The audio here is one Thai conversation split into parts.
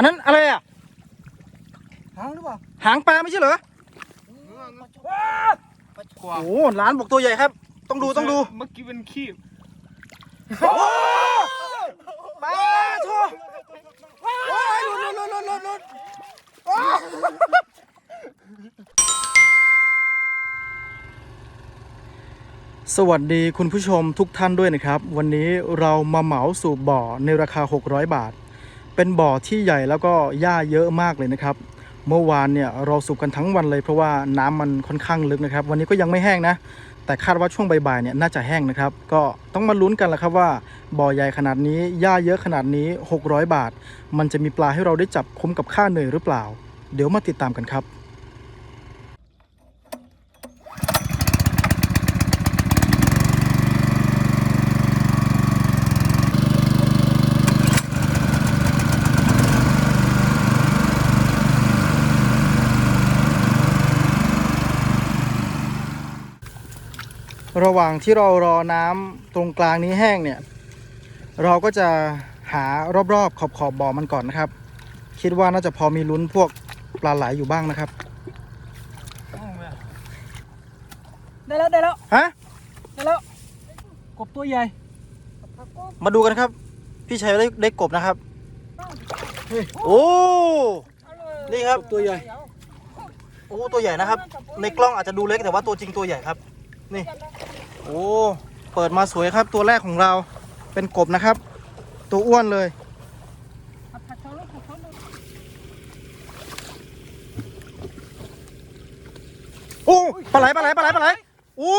อันนั้นอะไรอะ หางหรือเปล่าหางปลาไม่ใช่เหรอ กว่าโอ้ร้านบอกตัวใหญ่ครับ ต้องดูต้องดูเมื่อกี้เป็นขี้โอ้ปลาโถ่โอ้ยหลุดหลุดหลุดหลุดหลุดโอ้สวัสดีคุณผู้ชมทุกท่านด้วยนะครับ วันนี้เรามาเหมาสูบบ่อในราคา 600 บาท เป็นบ่อที่ใหญ่แล้วก็หญ้าเยอะมากเลยนะครับ เมื่อวานเนี่ยเราสูบกันทั้งวันเลยเพราะว่าน้ำมันค่อนข้างลึกนะครับ วันนี้ก็ยังไม่แห้งนะ แต่คาดว่าช่วงบ่ายๆเนี่ยน่าจะแห้งนะครับ ก็ต้องมาลุ้นกันแหละครับว่าบ่อใหญ่ขนาดนี้หญ้าเยอะขนาดนี้ 600 บาท มันจะมีปลาให้เราได้จับคุ้มกับค่าเหนื่อยหรือเปล่า เดี๋ยวมาติดตามกันครับ ระหว่างที่เรารอน้ำตรงกลางนี้แห้งเนี่ย เราก็จะหารอบๆขอบๆบบ่อมันก่อนนะครับ คิดว่าน่าจะพอมีลุ้นพวกปลาไหลอยู่บ้างนะครับ ได้แล้วได้แล้วฮะได้แล้วกบตัวใหญ่ มาดูกันครับ พี่ชัยได้ได้กบนะครับโอ้นี่ครับตัวใหญ่โอ้ตัวใหญ่นะครับ ในกล้องอาจจะดูเล็กแต่ว่าตัวจริงตัวใหญ่ครับ นี่ โอ้ เปิดมาสวยครับตัวแรกของเราเป็นกบนะครับ ตัวอ้วนเลย โอ้ปลาไหลปลาไหลปลาไหลปลาไหลโอ้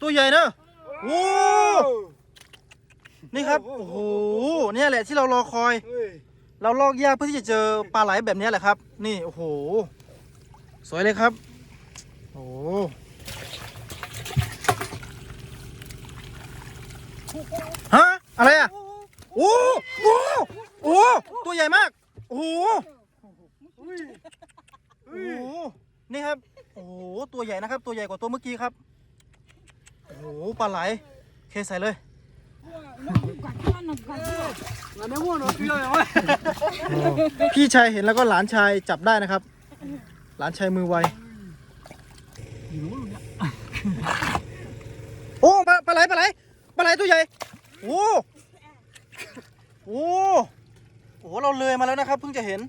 ตัวใหญ่เนอะโอ้นี่ครับ โอ้โหเนี่ยแหละที่เรารอคอย เราลอกยากเพื่อที่จะเจอปลาไหลแบบนี้แหละครับ นี่ โอ้โห สวยเลยครับ โอ้โห ฮะอะไรอะโอ้โหโอ้ตัวใหญ่มาก โอ้โหโอ้นี่ครับ โอ้โหตัวใหญ่นะครับ ตัวใหญ่กว่าตัวเมื่อกี้ครับ โอ้โหปลาไหล เคใส่เลยงานนี้มั่วนาะพี่เลยเว้ยพี่ชายเห็นแล้วก็หลานชายจับได้นะครับ หลานชายมือไว ตัวใหญ่โอ้โอ้โอ้โหเราเลยมาแล้วนะครับ เพิ่งจะเห็น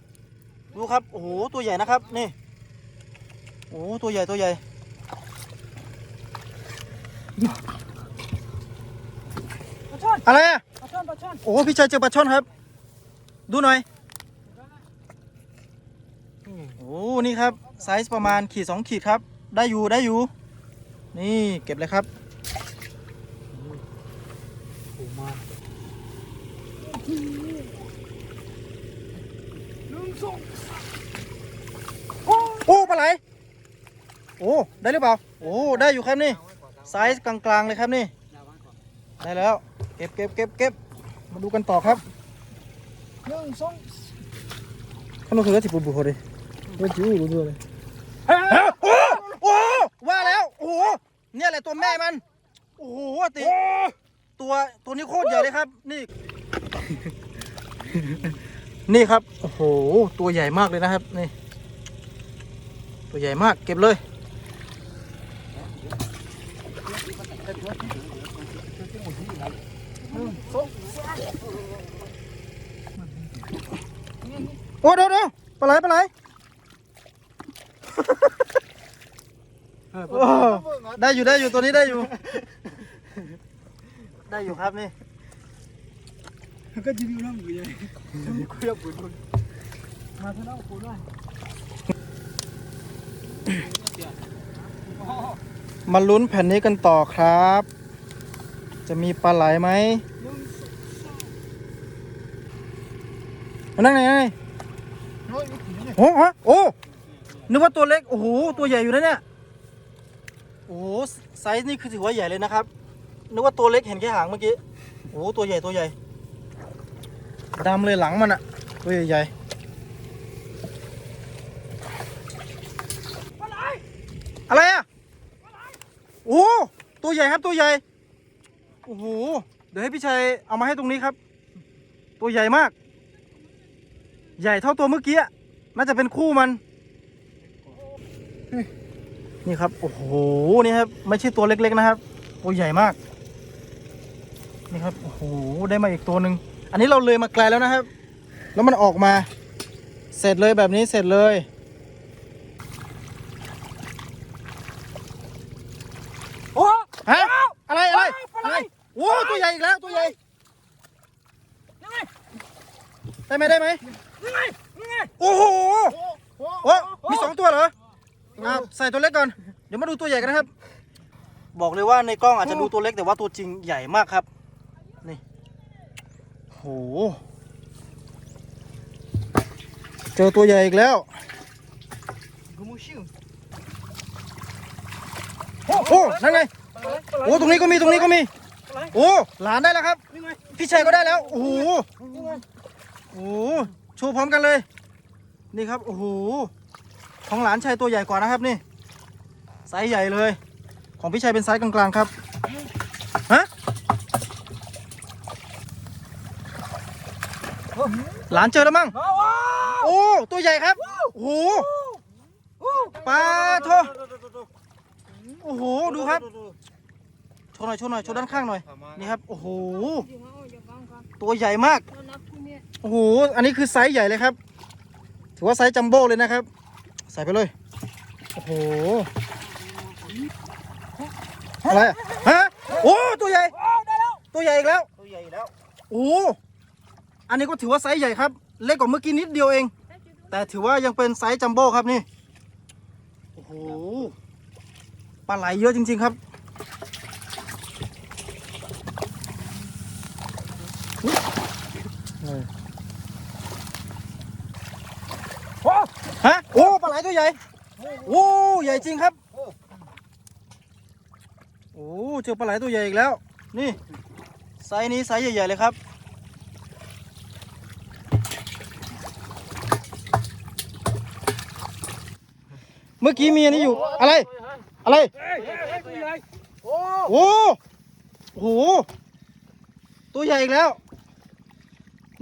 ดูครับ โอ้โห ตัวใหญ่นะครับ นี่ โอ้ตัวใหญ่ตัวใหญ่ ปลาช่อนอะไรอะปลาช่อนปลาช่อนโอ้พี่ชายเจอปลาช่อนครับ ดูหน่อย โอ้นี่ครับ ไซส์ประมาณขีดสองขีดครับ ได้อยู่ได้อยู่ นี่เก็บเลยครับ โอ้มาหนึ่งสอง โอ้ปลาไหลโอ้ได้หรือเปล่าโอ้ได้อยู่ครับนี่ไซส์กลางๆเลยครับนี่ได้แล้วเก็บเก็บเก็บเก็บมาดูกันต่อครับหนึ่งสองขนมคือที่ปูบุโคดิก็จิ้วรู้ด้วยเลยโอ้โอ้ว่าแล้วโอ้โหเนี่ยแหละตัวแม่มันโอ้โหติตัวตัวนี้โคตรใหญ่เลยครับ นี่ นี่ครับ โอ้โห ตัวใหญ่มากเลยนะครับ นี่ ตัวใหญ่มาก เก็บเลย โอ้เดี๋ยวเดี๋ยวปลาไหลปลาไหลได้อยู่ได้อยู่ตัวนี้ได้อยู่ ได้อยู่ครับนี่ ก็จิ้วน้ำอยู่ใหญ่คุยกับปุ๋ยมาเท่านั้นปุ๋ยด้วยมาลุ้นแผ่นนี้กันต่อครับ จะมีปลาไหลไหมมานั่งไหนนั่งโอ้ฮะโอ้นึกว่าตัวเล็ก โอ้โห ตัวใหญ่อยู่นะเนี่ย โอ้โห ไซส์นี่คือถือว่าใหญ่เลยนะครับ นึกว่าตัวเล็กเห็นแค่หางเมื่อกี้ โอ้โห ตัวใหญ่ ตัวใหญ่ ดำเลยหลังมันอะตัวใหญ่อะไรอะโอ้ตัวใหญ่ครับตัวใหญ่ โอ้โห เดี๋ยวให้พี่ชัยเอามาให้ตรงนี้ครับ ตัวใหญ่มาก ใหญ่เท่าตัวเมื่อกี้น่าจะเป็นคู่มัน นี่ครับ โอ้โห นี่ครับ ไม่ใช่ตัวเล็กๆนะครับ ตัวใหญ่มาก นี่ครับ โอ้โห ได้มาอีกตัวหนึ่ง อันนี้เราเลยมาไกลแล้วนะครับ แล้วมันออกมา เสร็จเลยแบบนี้เสร็จเลยโอ้ฮะอะไรอะไรปลาอะไหลไรโอ้ตัวใหญ่อีกแล้วตัวใหญ่ยังไงได้ไหมได้ไหมยังไงยังไงโอ้โหโอ้โอ้มีสองตัวเหรออะใส่ตัวเล็กก่อนเดี๋ยวมาดูตัวใหญ่กันนะครับ บอกเลยว่าในกล้องอาจจะดูตัวเล็กแต่ว่าตัวจริงใหญ่มากครับ นี่โห เจอตัวใหญ่อีกแล้วโอ้โหนั่นไงโอ้ตรงนี้ก็มีตรงนี้ก็มี โอ้หลานได้แล้วครับ พี่ชัยก็ได้แล้ว โอ้โหโอ้โหโชว์พร้อมกันเลย นี่ครับ โอ้โห ของหลานชัยตัวใหญ่กว่านะครับนี่ ไซส์ใหญ่เลย ของพี่ชัยเป็นไซส์กลางๆครับ ฮะ หลานเจอแล้วมั้งว้าวว้าวโอ้ตัวใหญ่ครับโอ้โหปลาโถโอ้โหดูครับโชว์หน่อยโชว์หน่อยโชว์ด้านข้างหน่อยนี่ครับโอ้โหตัวใหญ่มากโอ้โหอันนี้คือไซส์ใหญ่เลยครับ ถือว่าไซส์จัมโบ้เลยนะครับ ใส่ไปเลยโอ้โหอะไรอะฮะโอ้ตัวใหญ่ได้แล้วตัวใหญ่อีกแล้วตัวใหญ่แล้วโอ้ อันนี้ก็ถือว่าไซส์ใหญ่ครับ เล็กกว่าเมื่อกี้นิดเดียวเอง แต่ถือว่ายังเป็นไซส์จัมโบ้ครับนี่ โอ้โห ปลาไหลเยอะจริง ๆครับโอ้ฮะ โอ้ ปลาไหลตัวใหญ่ โอ้ ใหญ่จริงครับ โอ้ เจอปลาไหลตัวใหญ่อีกแล้ว นี่ ไซส์นี้ไซส์ใหญ่ๆเลยครับ มื่อกี้มีอันนี้อยู่อะไร อะไรเฮ้ยเฮ้ยเฮ้ยตัวใหโอ้โหตัวใหญ่อีกแล้ว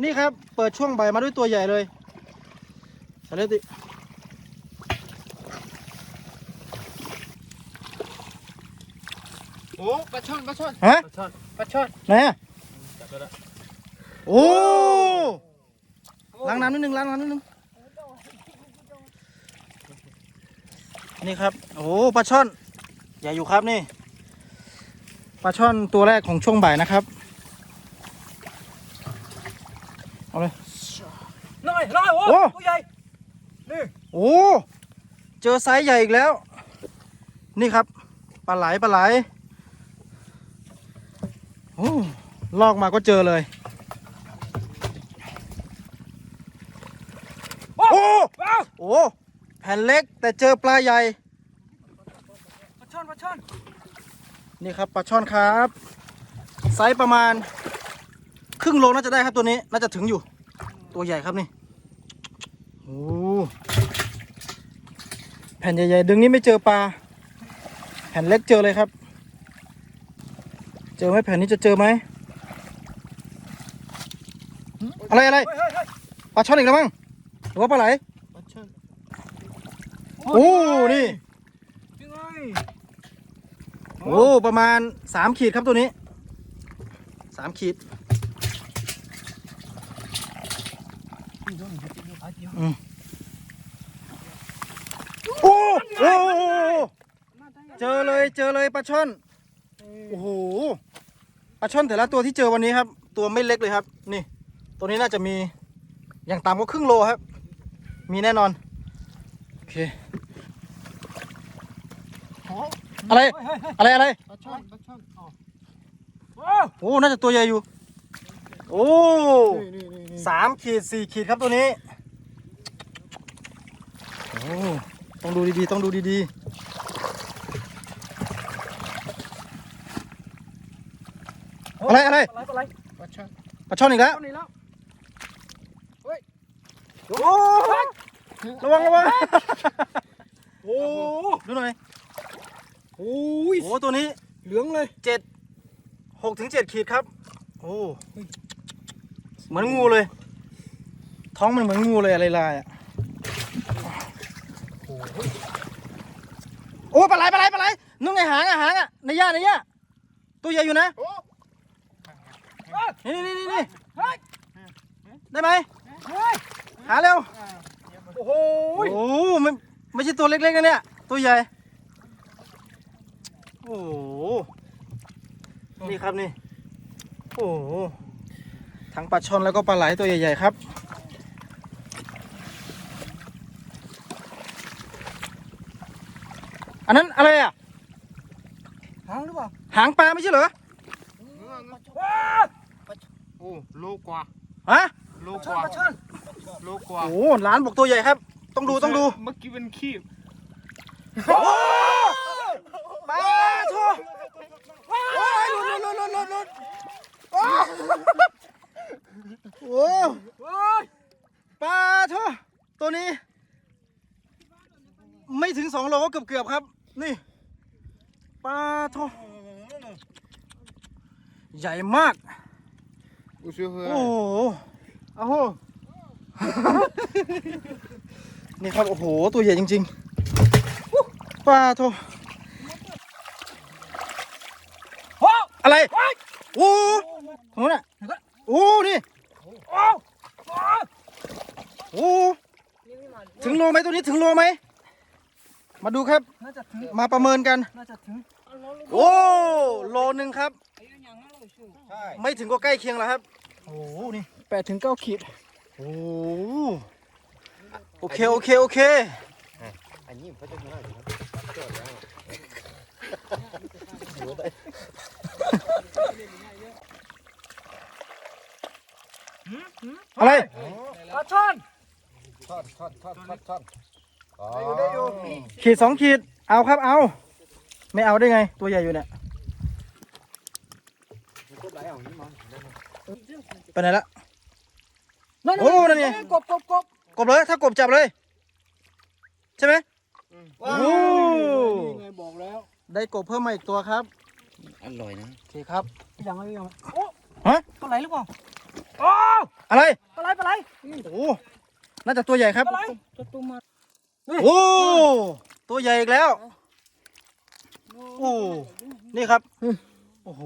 นี่ครับ เปิดช่วงใบมาด้วยตัวใหญ่เลยสเลติโอ้ปลาช่อนปลาช่อนฮะปลาช่อนปลาช่อนไหนอะโอ้ล้างน้ำนิดนึงล้างน้ำนิดนึง นี่ครับ โอ้ปลาช่อนใหญ่อยู่ครับนี่ปลาช่อนตัวแรกของช่วงบ่ายนะครับ เอาเลยน้อยน้อยโอ้โอ้ตัวใหญ่ นี่ โอ้ เจอไซส์ใหญ่อีกแล้ว นี่ครับ ปลาไหล ปลาไหล โอ้ ลอกมาก็เจอเลย โอ้ โอ้ ว้าว โอ้ แผ่ นเล็กแต่เจอปลาใหญ่ปลาช่อนปลาช่อนนี่ครับปลาช่อนครับไซส์ประมาณ ครึ่งโลน่าจะได้ครับตัวนี้น่าจะถึงอยู่ ตัวใหญ่ครับนี่โอ้แผ่นใหญ่ๆดึงนี้ไม่เจอปลาแผ่นเล็กเจอเลยครับ เจอไหมแผ่นนี้จะเจอไหมอะไรอะไรเฮ้ยเฮ้ยเฮ้ยปลาช่อนอีกแล้วมั้งหรือว่าปลาไหลปลาช่อน โอ้นี่ยังไงโอ้ประมาณสามขีดครับตัวนี้สามขีดโอ้โอ้เจอเลยเจอเลยปลาช่อนโอ้โหปลาช่อนแต่ละตัวที่เจอวันนี้ครับ ตัวไม่เล็กเลยครับ นี่ ตัวนี้น่าจะมีอย่างต่ำก็ครึ่งโลครับ มีแน่นอน โอเค อะไร อะไรอะไรปลาช่อนปลาช่อนอ๋อว้าวโอ้ น่าจะตัวใหญ่อยู่ โอ้นี่นี่นี่นี่สามขีดสี่ขีดครับตัวนี้ โอ้ ต้องดูดีๆ ต้องดูดีๆอะไรอะไรปลาไหลปลาช่อนปลาช่อนอีกแล้วเอานี่แล้วโอ้ระวังระวังโอ้ดูหน่อย โอ้ยโอ้ตัวนี้เหลืองเลยเจ็ดหกถึงเจ็ดขีดครับ โอ้เหมือนงูเลย ท้องมันเหมือนงูเลยอะไรลายๆอะโอ้ปลาไหลปลาไหลปลาไหลนุ่งไงหางอะหางอะในย่าในย่าตัวใหญ่อยู่นะนี่นี่นี่นี่ได้ไหมหาเร็วโอ้โหโอ้ไม่ไม่ใช่ตัวเล็กๆนะเนี่ยตัวใหญ่ โอ้โหนี่ครับนี่ โอ้โหทั้งปลาช่อนแล้วก็ปลาไหลตัวใหญ่ ๆ ครับอันนั้นอะไรอะหางหรือเปล่าหางปลาไม่ใช่เหรอโอ้โลกว่าฮะโลช่อนกว่าปลาช่อนโลกว่าโอ้โหร้านบอกตัวใหญ่ครับ ต้องดูต้องดูเมื่อกี้เป็นขี้ป ลาโถโอ้ยหลุดหลุดหลุดหลุดหลุดโอ้โหโอ้ยปลาโถตัวนี้ ไม่ถึงสองโลก็เกือบเกือบๆครับ นี่ปลาโถใหญ่มากอุชื่อเฮ้โอ้โหโอ้โหนี่ครับ โอ้โห ตัวใหญ่จริง ๆ ปลาโถ โอ้อะไรโอ้ตรงนู้นน่ะโอ้นี่โอ้โอ้ถึงโลไหมตัวนี้ถึงโลไหมมาดูครับน่าจะถึงมาประเมินกันน่าจะถึงโอ้โลหนึ่งครับใช่ไม่ถึงก็ใกล้เคียงแล้วครับโอ้โหนี่แปดถึงเก้าขีดโอ้โอเคโอเคโอเคอันนี้เขาจะง่ายครับ อะไรปลาช่อนช่อนช่อนช่อนช่อนช่อนอ๋อได้อยู่ขีดสองขีด เอาครับเอา ไม่เอาได้ไง ตัวใหญ่อยู่เนี่ยไปไหนละนั่นโอ้นั่นไงกบกบกบกบเลย ถ้ากบจับเลย ใช่ไหมว้าวโอ้นี่ไงบอกแล้ว ได้กบเพิ่มมาอีกตัวครับ อร่อยนะโอเคครับ ยังไงยังโอ้ฮะปลาไหลหรือเปล่าโอ้ อะไร ปลาไหลปลาไหลโอ้น่าจะตัวใหญ่ครับ ปลาไหลจะตุ้มมาโอ้ตัวใหญ่อีกแล้ว โอ้ นี่ครับ โอ้โห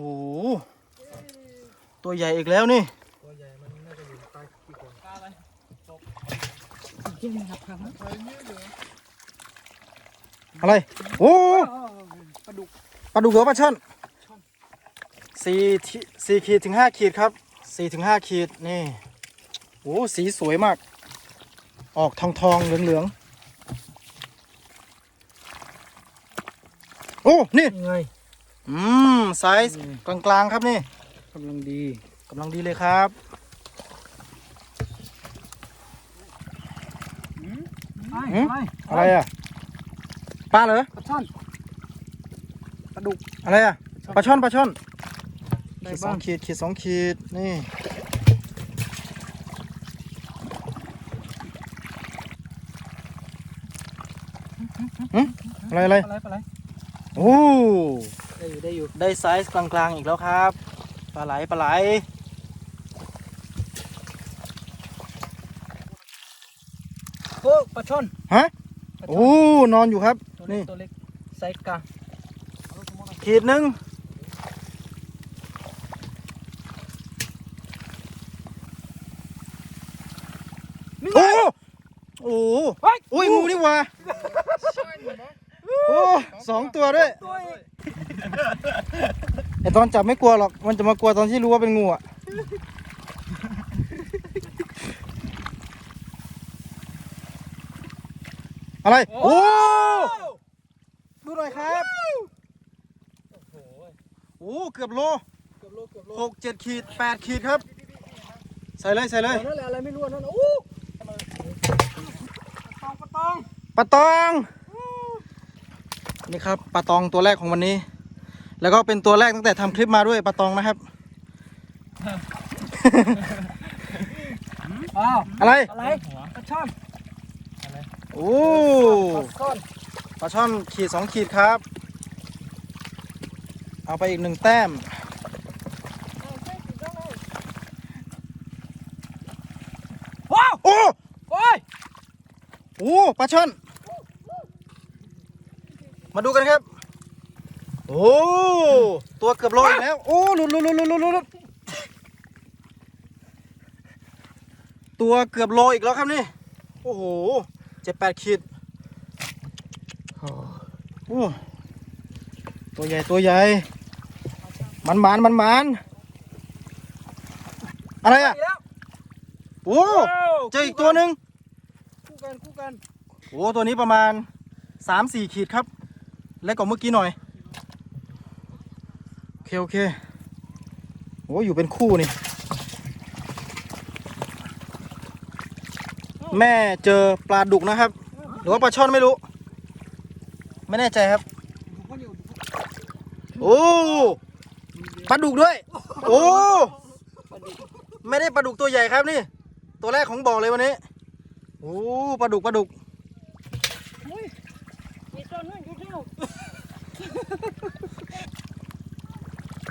ตัวใหญ่อีกแล้วนี่ยิ่งมันหักหางนะอะไร โอ้ปลาดุก ปลาดุกเหรอปลาช่อนสี่ที่สี่ขีดถึงห้าขีดครับสี่ถึงห้าขีดนี่โอ้สีสวยมาก ออกทองทองเหลืองเหลืองๆโอ้ นี่ยังไงอืมไซส์กลางๆครับนี่กำลังดีกำลังดีเลยครับอะไรหืมอะไรอะไรอะปลาเหรอปลาช่อนปลาดุกอะไรอะปลาช่อนปลาช่อนได้ขีดสอบ้างงขีดขีดสองขีดนี่ อะไรอะไรปลาไหลปลาไหลโอ้ได้อยู่ได้อยู่ได้ไซส์กลางๆอีกแล้วครับปลาไหลปลาไหลโอ้ปลาช่อนฮะโอ้นอนอยู่ครับตัวเล็นี่กตัวเล็กไซส์กลางขีดหนึ่งโอ้โอ้โหอุ้ยงูนี่หว่า โอ้สองตัวด้วยตัวเองไอตอนจับไม่กลัวหรอก มันจะมากลัวตอนที่รู้ว่าเป็นงูอะ อะไร โอ้ ดูหน่อยครับโอ้เกือบโลเกือบโลเกือบโลหกเจ็ดขีดแปดขีดครับ ใส่เลยใส่เลยนั่นแหละอะไรไม่รู้อันนั่นน่ะอู้ปลาตองปลาตองปลาตอง นี่ครับปลาตองตัวแรกของวันนี้ แล้วก็เป็นตัวแรกตั้งแต่ทำคลิปมาด้วยปลาตองนะครับอ้าวอะไรอะไรปลาช่อนโอ้ปลาช่อนปลาช่อนขีดสองขีดครับ เอาไปอีกหนึ่งแต้มว้าวโโอ้โอ้ยโอ้ปลาช่อน มาดูกันครับ โอ้ตัวเกือบโลอีกแล้ว โอ้หลุดหลุดหลุดหลุดหลุดหลุดตัวเกือบโลอีกแล้วครับนี่ โอ้โหเจ็ดแปดขีดโอ้ตัวใหญ่ตัวใหญ่ มันมันมันมันอะไรอะแล้วโอ้เจออีกตัวหนึ่งคู่กันคู่กันโอ้ตัวนี้ประมาณสามสี่ขีดครับ เล็กกว่าเมื่อกี้หน่อย โอเค โอเคโอ้อยู่เป็นคู่นี่ แม่เจอปลาดุกนะครับ หรือว่าปลาช่อนไม่รู้ ไม่แน่ใจครับ โอ้ปลาดุกด้วย โอ้ไม่ได้ปลาดุกตัวใหญ่ครับนี่ ตัวแรกของบ่อเลยวันนี้ โอ้ปลาดุกปลาดุก มีตัวนึงอยู่เดียว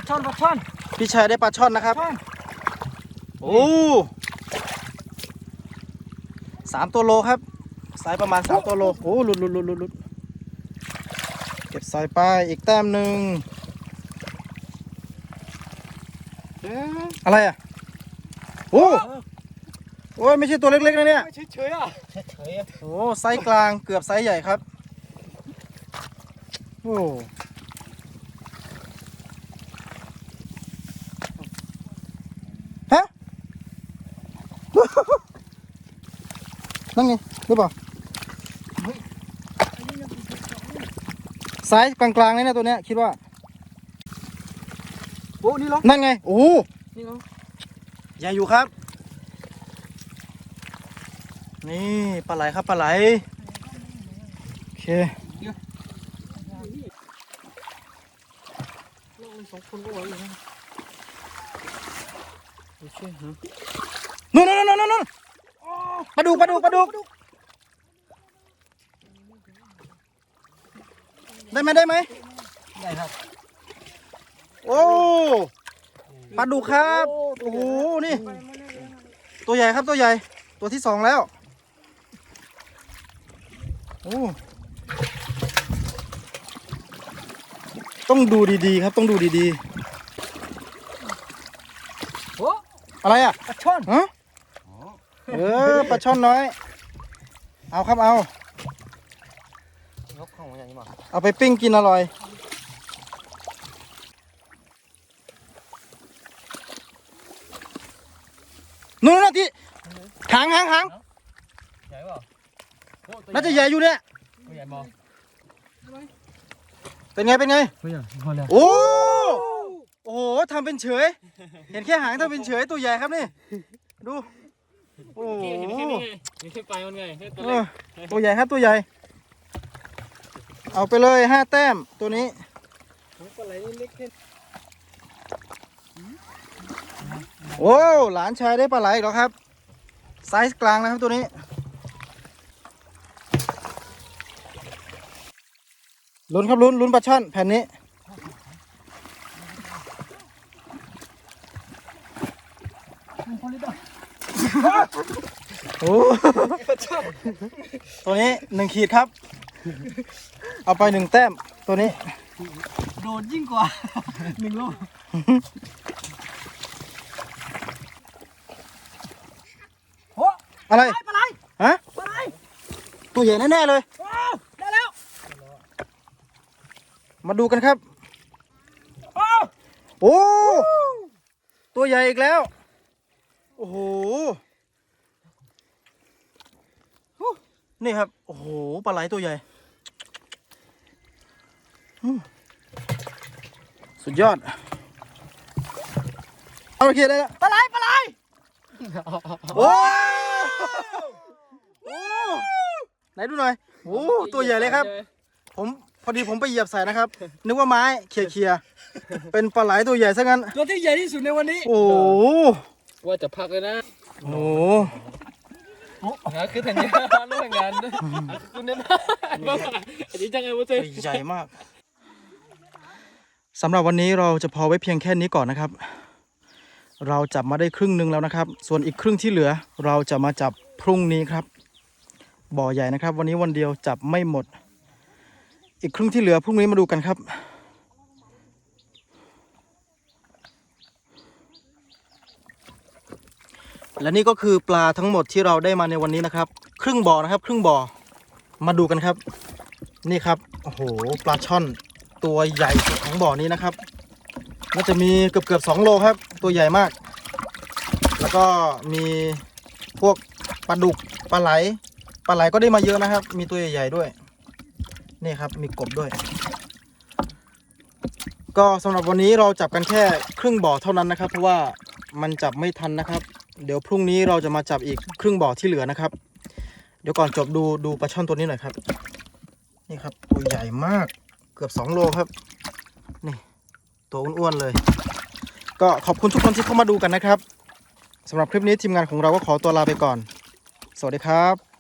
ช่อนปลาช่อนพี่ชายได้ปลาช่อนนะครับ ช่อนโอ้สามตัวโลครับสายประมาณสามตัวโลโอ้หลุดหลุดหลุดหลุดหลุดเก็บสายไปอีกแต้มหนึ่งอะไรอะโอ้โอ้ยไม่ใช่ตัวเล็กๆนะเนี่ยไม่เฉยๆอะโอ้ไซส์กลางเกือบไซส์ใหญ่ครับโอ้ นั่นไงหรือเปล่าไซส์กลางๆนี่นะตัวเนี้ยคิดว่า โอ้นี่เหรอนั่นไง โอ้นี่เหรอใหญ่อยู่ครับ นี่ปลาไหลครับปลาไหลโอเคเราสองคนก็ไหวอยู่นะโอเคฮะนู่นนู่นนู่นนู่น ปลาดุกปลาดุกปลาดุกได้ไหมได้ไหมได้ครับ โอ้ปลาดุกครับโอ้โหนี่ ตัวใหญ่ครับตัวใหญ่ ตัวที่สองแล้วโอ้ต้องดูดีๆครับต้องดูดีโอ้ๆอะไรอะปลาช่อนฮะ เออปลาช่อนน้อย เอาครับเอา ยกของอย่างนี้มาเอาไปปิ้งกินอร่อย นู่นนะที่หางหางหางใหญ่เปล่าน่าจะใหญ่อยู่เนี่ยตัวใหญ่มองเป็นไงเป็นไงตัวใหญ่พอแล้วโอ้โอ้โหทำเป็นเฉย เห็นแค่หางทำเป็นเฉยตัวใหญ่ครับนี่ ดู โอ้โหเห็นแค่นี้ไงเห็นแค่ปลายมันไงแค่ตัวเอเล็อกตัวใหญ่ครับตัวใหญ่ เอาไปเลยห้าแต้มตัวนี้ปลาไหลเล็กแค่โอ้หลานชายได้ปลาไหลอีกแล้วครับ ไซส์กลางนะครับตัวนี้ลุ้นครับลุ้นลุ้นปลาช่อนแผ่นนี้ พอแล้ว โอ้ตัวนี้หนึ่งขีดครับ เอาไปหนึ่งแต้มตัวนี้ โดดยิ่งกว่าหนึ่งโลโอ้อะไรปลาไหลฮะปลาไหลตัวใหญ่แน่ๆเลยโอ้ได้แล้ว มาดูกันครับโอ้โอ้ตัวใหญ่อีกแล้ว โอ้โห นี่ครับ โอ้โห ปลาไหลตัวใหญ่อืมสุดยอด เอาโอเคได้แล้ว ปลาไหลปลาไหลโอ้โอ้ไหนดูหน่อย โอ้ตัวใหญ่เลยครับ ผมพอดีผมไปเหยียบใส่นะครับ นึกว่าไม้เขี่ยเคียๆเป็นปลาไหลตัวใหญ่ซะงั้น ตัวที่ใหญ่ที่สุดในวันนี้ โอ้โหว่าจะพักเลยนะ โอ้ โหหาคือทันยาเรื่องงานคุณเนี่ยนะอันนี้จังไงวะเจ๊ใหญ่มากสำหรับวันนี้เราจะพอไว้เพียงแค่นี้ก่อนนะครับ เราจับมาได้ครึ่งหนึ่งแล้วนะครับ ส่วนอีกครึ่งที่เหลือ เราจะมาจับเรุ่งนี้ครับ บ่อใหญ่นะครับ วันนี้วันเดียวจับไม่หมด อีกครึ่งที่เหลือพรุ่งนี้มาดูกันครับ และนี่ก็คือปลาทั้งหมดที่เราได้มาในวันนี้นะครับ ครึ่งบ่อนะครับ ครึ่งบ่อมาดูกันครับ นี่ครับโอ้โหปลาช่อนตัวใหญ่สุดของบ่อนี้นะครับน่าจะมีเกือบเกือบสองโลครับ ตัวใหญ่มาก แล้วก็มีพวกปลาดุกปลาไหลปลาไหลก็ได้มาเยอะนะครับ มีตัวใหญ่ๆด้วย นี่ครับมีกบด้วย ก็สำหรับวันนี้เราจับกันแค่ครึ่งบ่อเท่านั้นนะครับ เพราะว่ามันจับไม่ทันนะครับ เดี๋ยวพรุ่งนี้เราจะมาจับอีกครึ่งบ่อที่เหลือนะครับ เดี๋ยวก่อนจบดูดูปลาช่อนตัวนี้หน่อยครับ นี่ครับ ตัวใหญ่มากเกือบ 2 โลครับนี่ตัวอ้วนๆเลย ก็ขอบคุณทุกคนที่เข้ามาดูกันนะครับสำหรับคลิปนี้ทีมงานของเราก็ขอตัวลาไปก่อน สวัสดีครับ